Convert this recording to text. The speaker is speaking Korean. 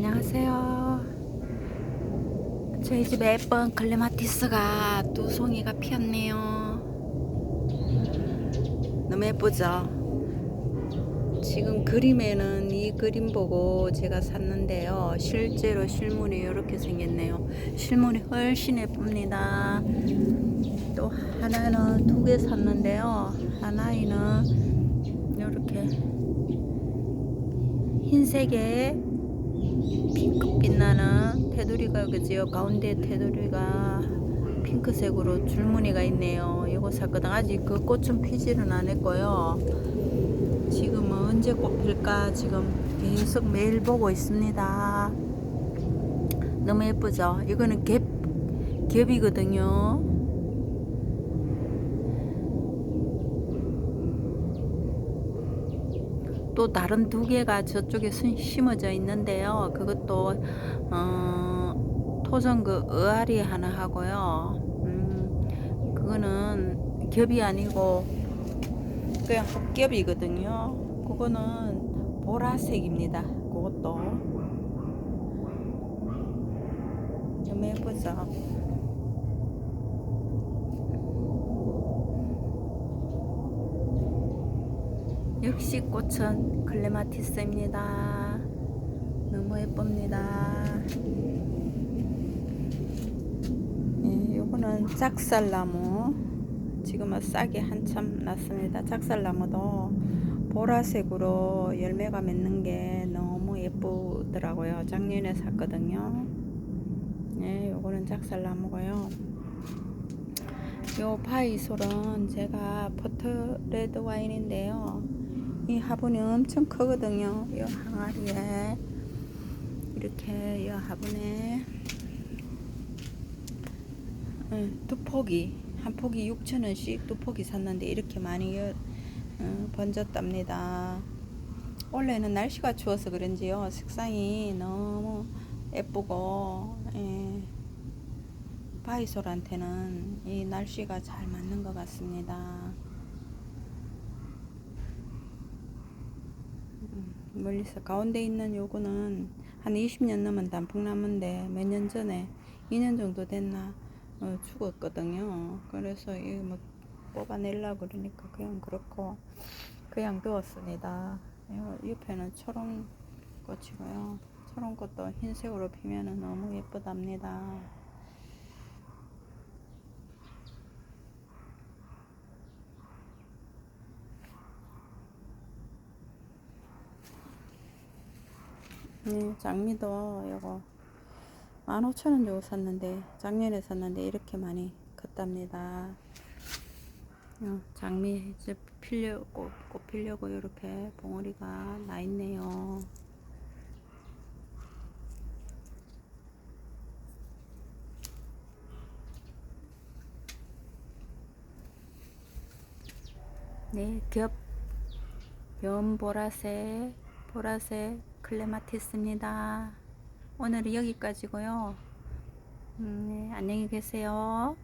안녕하세요. 저희 집에 예쁜 클레마티스가 두 송이가 피었네요. 너무 예쁘죠? 지금 그림에는 이 그림 보고 제가 샀는데요. 실제로 실물이 이렇게 생겼네요. 실물이 훨씬 예쁩니다. 또 하나는 두 개 샀는데요. 하나에는 이렇게 흰색에 핑크 빛나는 테두리가 그지요? 가운데 테두리가 핑크색으로 줄무늬가 있네요. 이거 샀거든. 아직 그 꽃은 피지는 않았고요. 지금은 언제 꽃 필까? 지금 계속 매일 보고 있습니다. 너무 예쁘죠? 이거는 갭 겹이거든요 또 다른 두 개가 저쪽에 순- 심어져 있는데요. 그것도 어, 토종 그 의아리 하나 하고요. 음, 그거는 겹이 아니고 그냥 헛겹이거든요. 그거는 보라색입니다. 그것도 좀 예쁘죠. 역시 꽃은 클레마티스입니다. 너무 예쁩니다. 예, 요거는 짝살나무. 지금은 싹이 한참 났습니다. 짝살나무도 보라색으로 열매가 맺는 게 너무 예쁘더라고요. 작년에 샀거든요. 예, 요거는 짝살나무고요. 요 바이솔은 제가 포트 레드 와인인데요. 이 화분이 엄청 크거든요. 이 항아리에 이렇게 이 화분에 예, 두 포기 한 포기 6천 원씩 두 포기 샀는데 이렇게 많이 어, 번졌답니다. 원래는 날씨가 추워서 그런지요 색상이 너무 예쁘고 예, 바이솔한테는 이 날씨가 잘 맞는 것 같습니다. 멀리서 가운데 있는 요거는 한 20년 넘은 단풍나무인데 몇 년 전에 2년 정도 됐나 어, 죽었거든요. 그래서 이뭐 뽑아내려고 그러니까 그냥 그렇고 그냥 두었습니다. 요 옆에는 초롱 꽃이고요. 초롱 꽃도 흰색으로 피면은 너무 예쁘답니다. 네, 장미도 요거 15,000원 주고 샀는데 작년에 샀는데 이렇게 많이 컸답니다. 요 장미 이제 피려고 꽃 피려고 이렇게 봉오리가 나 있네요. 네, 겹 연보라색, 보라색 클레마티스입니다. 오늘은 여기까지고요. 음, 네, 안녕히 계세요.